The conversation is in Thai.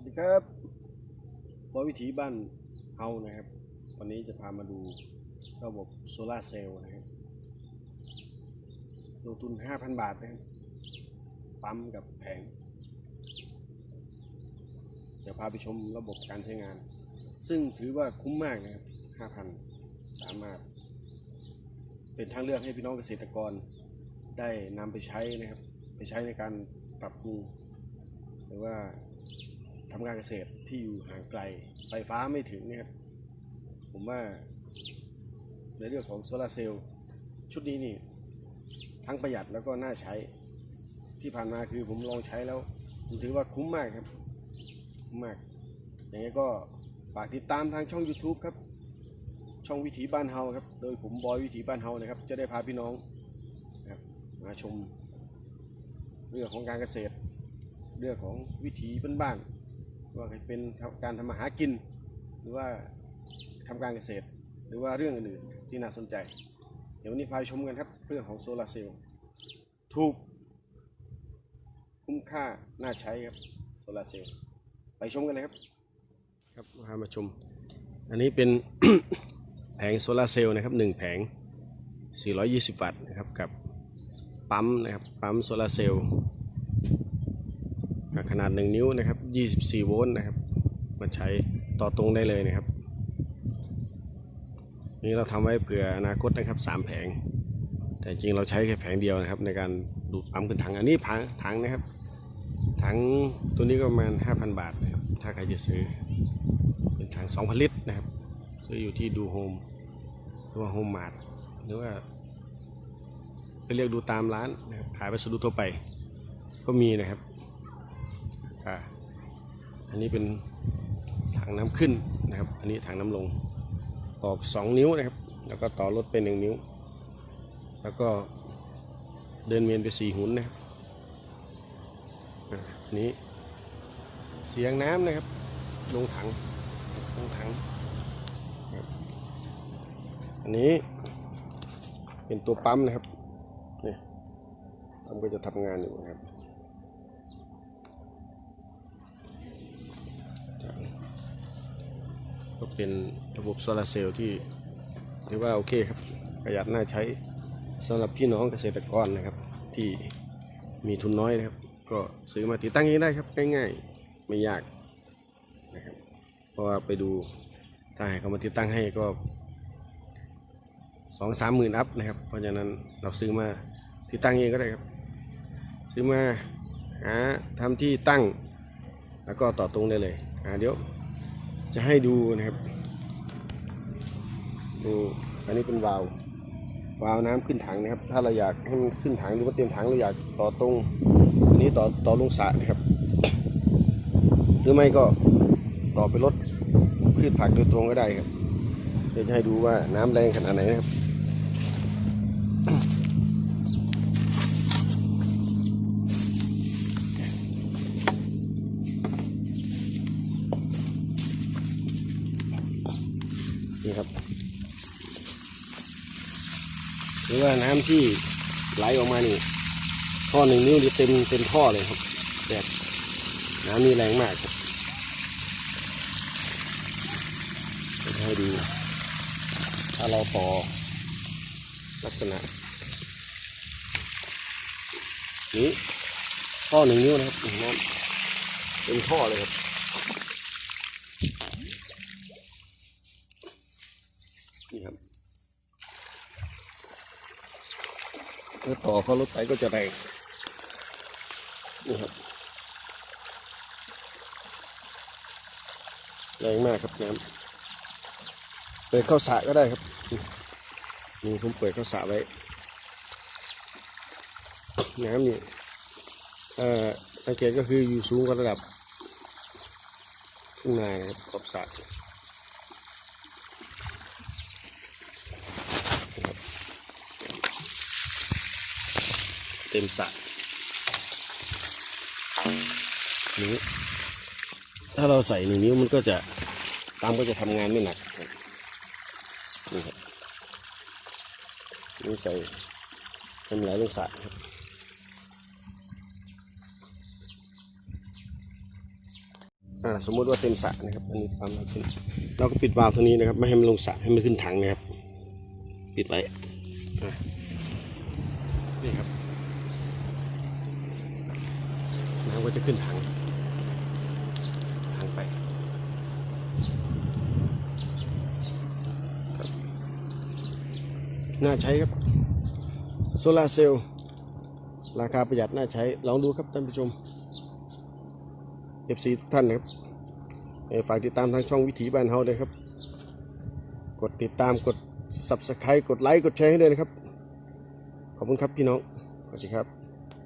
วัสดีครับบอวิถีบ้านเฮานะครับ วันนี้จะพามาดูระบบโซลาร์เซลล์นะครับ ลงทุน 5,000 บาทนะครับ ปั๊มกับแผง เดี๋ยวพาไปชมระบบการใช้งาน ซึ่งถือว่าคุ้มมากนะครับ 5,000 สามารถ เป็นทางเลือกให้พี่น้องเกษตรกรได้นำไปใช้นะครับ ไปใช้ในการปรับปรุงหรือว่า ทำการเกษตรที่อยู่ห่างไกล ไฟฟ้าไม่ถึงเนะครับผมว่าในเรื่องของโซลาร์เซลล์ชุดนี้นี่ ทั้งประหยัดแล้วก็น่าใช้ที่ผ่านมาคือผมลองใช้แล้ว ผมถือว่าคุ้มมากครับ คุ้มมาก อย่างนี้ก็ฝากติดตามทางช่อง YouTube ครับ ช่องวิถีบ้านเฮาครับ โดยผมบอยวิถีบ้านเฮานะครับ จะได้พาพี่น้องนะครับมาชม เรื่องของการเกษตร เรื่องของวิถีบ้านๆ ว่าเป็นการทำมาหากิน หรือว่าทำการเกษตร หรือว่าเรื่องอื่นๆที่น่าสนใจ เดี๋ยววันนี้พาไปชมกันครับเรื่องของโซลาร์เซลล์ถูก คุ้มค่าน่าใช้ครับโซลาร์เซลล์ไปชมกันเลยครับ ครับพามาชม อันนี้เป็นแผงโซลาร์เซลล์นะครับหนึ่งแผง 420 วัตต์นะครับกับปั๊มนะครับปั๊มโซลาร์เซลล์ ขนาด 1 นิ้วนะครับ 24 โวลต์นะครับ มาใช้ต่อตรงได้เลยนะครับ นี่เราทำไว้เผื่ออนาคตนะครับ 3 แผง แต่จริงเราใช้แค่แผงเดียวนะครับ ในการดูดปั๊มขึ้นถัง อันนี้ถังถังนะครับ ถังตัวนี้ก็ประมาณ 5,000 บาทนะครับ ถ้าใครจะซื้อ เป็นถัง 2,000 ลิตรนะครับ ซื้ออยู่ที่ดูโฮมหรือว่าโฮมมาร์ทหรือว่าไปเรียกดูตามร้านนะครับขายวัสดุทั่วไป ก็มีนะครับ อ่าอันนี้เป็นถังน้ำขึ้นนะครับ อันนี้ถังน้ำลงออก 2 นิ้วนะครับ แล้วก็ต่อรถเป็น1นิ้ว แล้วก็เดินเมียนไป4หุ่นนะครับอันนี้เสียงน้ำนะครับ ลงถังลงถังอันนี้เป็นตัวปั๊มนะครับนี่ปั๊มก็จะทำงานอยู่นะครับ เป็นระบบโซลาร์เซลล์ที่ถือว่าโอเคครับประหยัดน่าใช้สำหรับพี่น้องเกษตรกรนะครับ ที่มีทุนน้อยนะครับ ก็ซื้อมาติดตั้งเองได้ครับง่ายๆไม่ยากนะครับเพราะว่าไปดูถ้าให้เขามาติดตั้งให้ก็สองสามหมื่นอัพนะครับ เพราะฉะนั้นเราซื้อมาติดตั้งเองก็ได้ครับ ซื้อมาหาทำที่ตั้ง แล้วก็ต่อตรงได้เลยอ่าเดี๋ยว จะให้ดูนะครับดูอันนี้เป็นวาล์ววาล์วน้ำขึ้นถังนะครับ ถ้าเราอยากให้มันขึ้นถังหรือว่าเต็มถังเราอยากต่อตรงอันนี้ต่อต่อลงสระนะครับ หรือไม่ก็ต่อไปรถพืชผักโดยตรงก็ได้ครับ เดี๋ยวจะให้ดูว่าน้ำแรงขนาดไหนนะครับ นี่ครับหรือว่าน้ำที่ไหลออกมานี่ท่อหนึ่งนิ้วนี่เต็มเต็มท่อเลยครับแต่น้ำนี่แรงมากครับให้ดูถ้าเราต่อลักษณะ นี้ท่อหนึ่งนิ้วนะครับน้ำเต็มท่อเลยครับ นี่ ครับเมื่อต่อเขารถไปก็จะแรงนี่ครับแรงมากครับน้ำเปิดเข้าสระก็ได้ครับนี่ผมเปิดเข้าสระไว้ น้ำนี่เอ่อสังเกตก็คืออยู่สูงกว่าระดับขึ้นานะครับขอบสระ เต็มสระนี้ถ้าเราใส่หนึ่งนิ้วมันก็จะตามก็จะทำงานไม่หนักนี่ครับนี่ใส่เป็นไหลลงสระครับอ่าสมมุติว่าเต็มสระนะครับ อันนี้ปั๊มขึ้นเราก็ปิดวาล์วตรงนี้นะครับ ไม่ให้มันลงสระให้มันขึ้นถังนะครับ ปิดไว้นี่ครับ น้ำ ก็จะขึ้นถังถังไปน่าใช้ครับโซลาร์เซลล์ราคาประหยัดน่าใช้ ลองดูครับท่านผู้ชม FC ทุกท่านนะครับฝากติดตามทางช่องวิถีบ้านเฮาด้วยครับ กดติดตามกด Subscribe กดไลค์กดแชร์ให้ด้วยนะครับ ขอบคุณครับพี่น้อง สวัสดีครับ